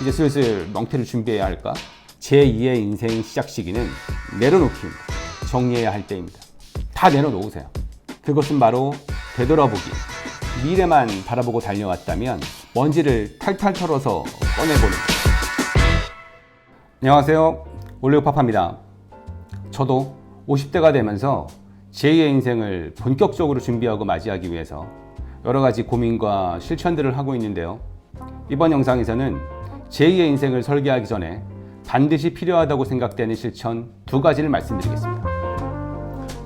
이제 슬슬 명태를 준비해야 할까? 제2의 인생 시작 시기는 내려놓기입니다. 정리해야 할 때입니다. 다 내려놓으세요. 그것은 바로 되돌아보기. 미래만 바라보고 달려왔다면 먼지를 탈탈 털어서 꺼내보는 것. 안녕하세요. 올리오파파입니다. 저도 50대가 되면서 제2의 인생을 본격적으로 준비하고 맞이하기 위해서 여러 가지 고민과 실천들을 하고 있는데요. 이번 영상에서는 제2의 인생을 설계하기 전에 반드시 필요하다고 생각되는 실천 두 가지를 말씀드리겠습니다.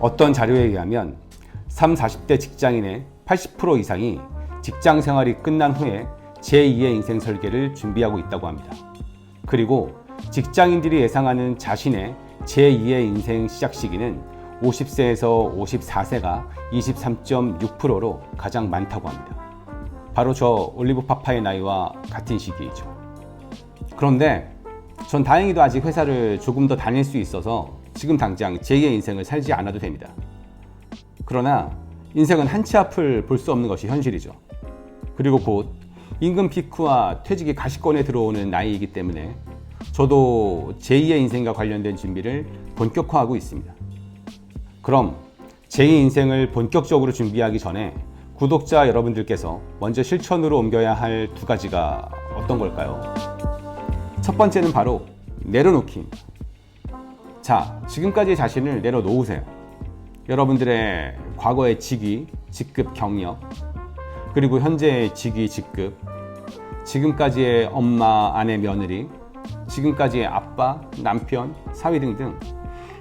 어떤 자료에 의하면 3, 40대 직장인의 80% 이상이 직장 생활이 끝난 후에 제2의 인생 설계를 준비하고 있다고 합니다. 그리고 직장인들이 예상하는 자신의 제2의 인생 시작 시기는 50세에서 54세가 23.6%로 가장 많다고 합니다. 바로 저 올리브 파파의 나이와 같은 시기이죠. 그런데 전 다행히도 아직 회사를 조금 더 다닐 수 있어서 지금 당장 제2의 인생을 살지 않아도 됩니다. 그러나 인생은 한치 앞을 볼 수 없는 것이 현실이죠. 그리고 곧 임금 피크와 퇴직이 가시권에 들어오는 나이이기 때문에 저도 제2의 인생과 관련된 준비를 본격화하고 있습니다. 그럼 제2 인생을 본격적으로 준비하기 전에 구독자 여러분들께서 먼저 실천으로 옮겨야 할 두 가지가 어떤 걸까요? 첫 번째는 바로 내려놓기입니다. 자, 지금까지의 자신을 내려놓으세요. 여러분들의 과거의 직위, 직급, 경력, 그리고 현재의 직위, 직급, 지금까지의 엄마, 아내, 며느리, 지금까지의 아빠, 남편, 사위 등등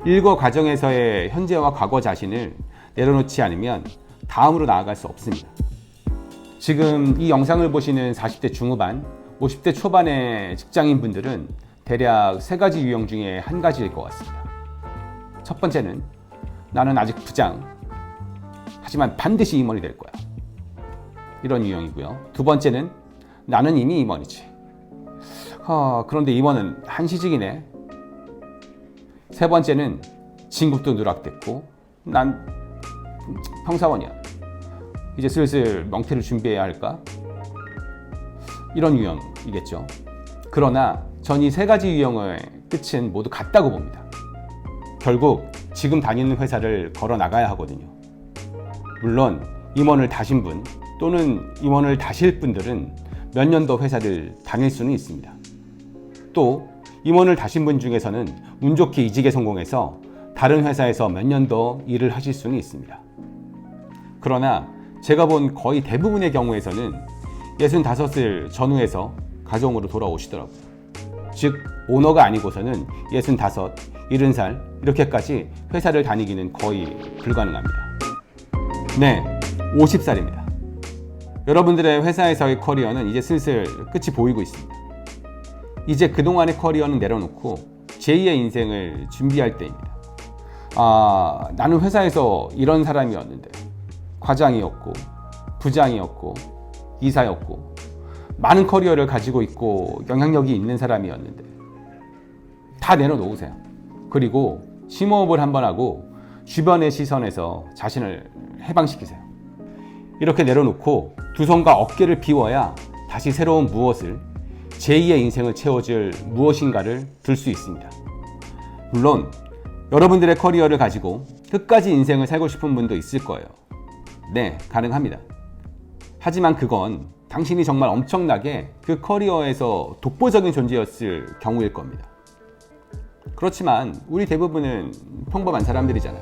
일거 과정에서의 현재와 과거 자신을 내려놓지 않으면 다음으로 나아갈 수 없습니다. 지금 이 영상을 보시는 40대 중후반, 50대 초반의 직장인 분들은 대략 세 가지 유형 중에 한 가지일 것 같습니다. 첫 번째는 나는 아직 부장, 하지만 반드시 임원이 될 거야. 이런 유형이고요. 두 번째는 나는 이미 임원이지. 아, 그런데 임원은 한시직이네. 세 번째는 진급도 누락됐고 난 평사원이야. 이제 슬슬 명태를 준비해야 할까? 이런 유형이겠죠. 그러나 전 이 세 가지 유형의 끝은 모두 같다고 봅니다. 결국 지금 다니는 회사를 걸어 나가야 하거든요. 물론 임원을 다신 분 또는 임원을 다실 분들은 몇 년 더 회사를 다닐 수는 있습니다. 또 임원을 다신 분 중에서는 운 좋게 이직에 성공해서 다른 회사에서 몇 년 더 일을 하실 수는 있습니다. 그러나 제가 본 거의 대부분의 경우에서는 65을 전후해서 가정으로 돌아오시더라고요. 즉, 오너가 아니고서는 65, 70살 이렇게까지 회사를 다니기는 거의 불가능합니다. 네, 50살입니다. 여러분들의 회사에서의 커리어는 이제 슬슬 끝이 보이고 있습니다. 이제 그동안의 커리어는 내려놓고 제2의 인생을 준비할 때입니다. 아, 나는 회사에서 이런 사람이었는데, 과장이었고, 부장이었고, 이사였고, 많은 커리어를 가지고 있고 영향력이 있는 사람이었는데, 다 내려놓으세요. 그리고 심호흡을 한번 하고 주변의 시선에서 자신을 해방시키세요. 이렇게 내려놓고 두 손과 어깨를 비워야 다시 새로운 무엇을 제2의 인생을 채워줄 무엇인가를 들 수 있습니다. 물론 여러분들의 커리어를 가지고 끝까지 인생을 살고 싶은 분도 있을 거예요. 네, 가능합니다. 하지만 그건 당신이 정말 엄청나게 그 커리어에서 독보적인 존재였을 경우일 겁니다. 그렇지만 우리 대부분은 평범한 사람들이잖아요.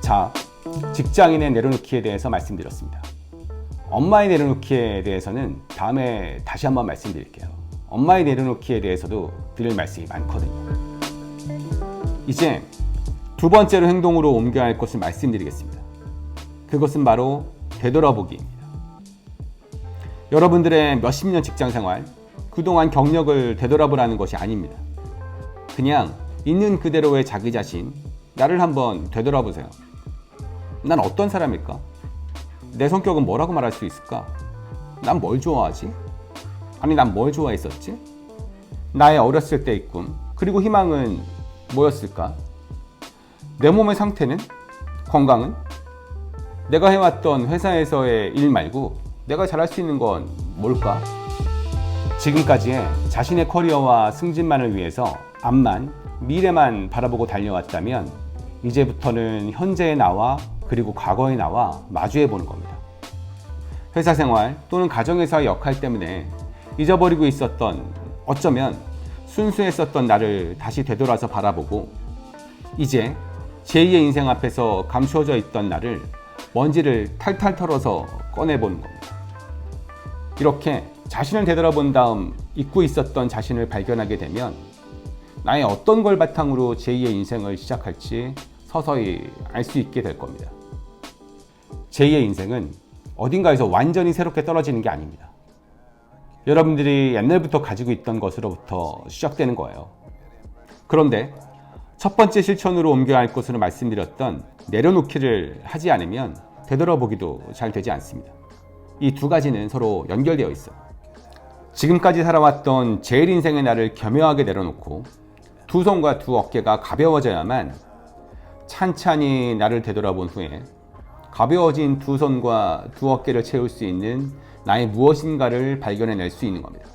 자, 직장인의 내려놓기에 대해서 말씀드렸습니다. 엄마의 내려놓기에 대해서는 다음에 다시 한번 말씀드릴게요. 엄마의 내려놓기에 대해서도 드릴 말씀이 많거든요. 이제 두 번째로 행동으로 옮겨야 할 것을 말씀드리겠습니다. 그것은 바로 되돌아보기입니다. 여러분들의 몇십 년 직장 생활, 그동안 경력을 되돌아보라는 것이 아닙니다. 그냥 있는 그대로의 자기 자신, 나를 한번 되돌아보세요. 난 어떤 사람일까? 내 성격은 뭐라고 말할 수 있을까? 난 뭘 좋아하지? 아니, 난 뭘 좋아했었지? 나의 어렸을 때의 꿈, 그리고 희망은 뭐였을까? 내 몸의 상태는? 건강은? 내가 해왔던 회사에서의 일 말고 내가 잘할 수 있는 건 뭘까? 지금까지의 자신의 커리어와 승진만을 위해서 앞만, 미래만 바라보고 달려왔다면 이제부터는 현재의 나와 그리고 과거의 나와 마주해 보는 겁니다. 회사 생활 또는 가정에서의 역할 때문에 잊어버리고 있었던 어쩌면 순수했었던 나를 다시 되돌아서 바라보고 이제 제2의 인생 앞에서 감추어져 있던 나를 먼지를 탈탈 털어서 꺼내보는 겁니다. 이렇게 자신을 되돌아본 다음 잊고 있었던 자신을 발견하게 되면 나의 어떤 걸 바탕으로 제2의 인생을 시작할지 서서히 알 수 있게 될 겁니다. 제2의 인생은 어딘가에서 완전히 새롭게 떨어지는 게 아닙니다. 여러분들이 옛날부터 가지고 있던 것으로부터 시작되는 거예요. 그런데 첫 번째 실천으로 옮겨야 할 것으로 말씀드렸던 내려놓기를 하지 않으면 되돌아보기도 잘 되지 않습니다. 이 두 가지는 서로 연결되어 있어요. 지금까지 살아왔던 제일 인생의 나를 겸허하게 내려놓고 두 손과 두 어깨가 가벼워져야만 찬찬히 나를 되돌아본 후에 가벼워진 두 손과 두 어깨를 채울 수 있는 나의 무엇인가를 발견해낼 수 있는 겁니다.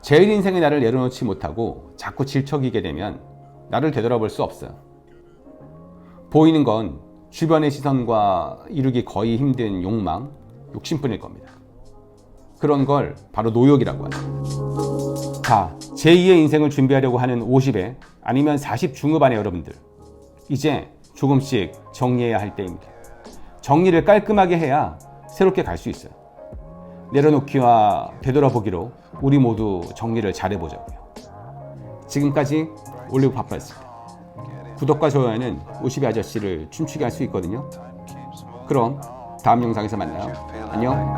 제일 인생의 나를 내려놓지 못하고 자꾸 질척이게 되면 나를 되돌아볼 수 없어요. 보이는 건 주변의 시선과 이루기 거의 힘든 욕망, 욕심뿐일 겁니다. 그런 걸 바로 노역이라고 하죠. 자, 제2의 인생을 준비하려고 하는 50에 아니면 40 중후반의 여러분들. 이제 조금씩 정리해야 할 때입니다. 정리를 깔끔하게 해야 새롭게 갈 수 있어요. 내려놓기와 되돌아보기로 우리 모두 정리를 잘해보자고요. 지금까지 올리브 파파였습니다. 구독과 좋아요는 50의 아저씨를 춤추게 할 수 있거든요. 그럼 다음 영상에서 만나요. 안녕.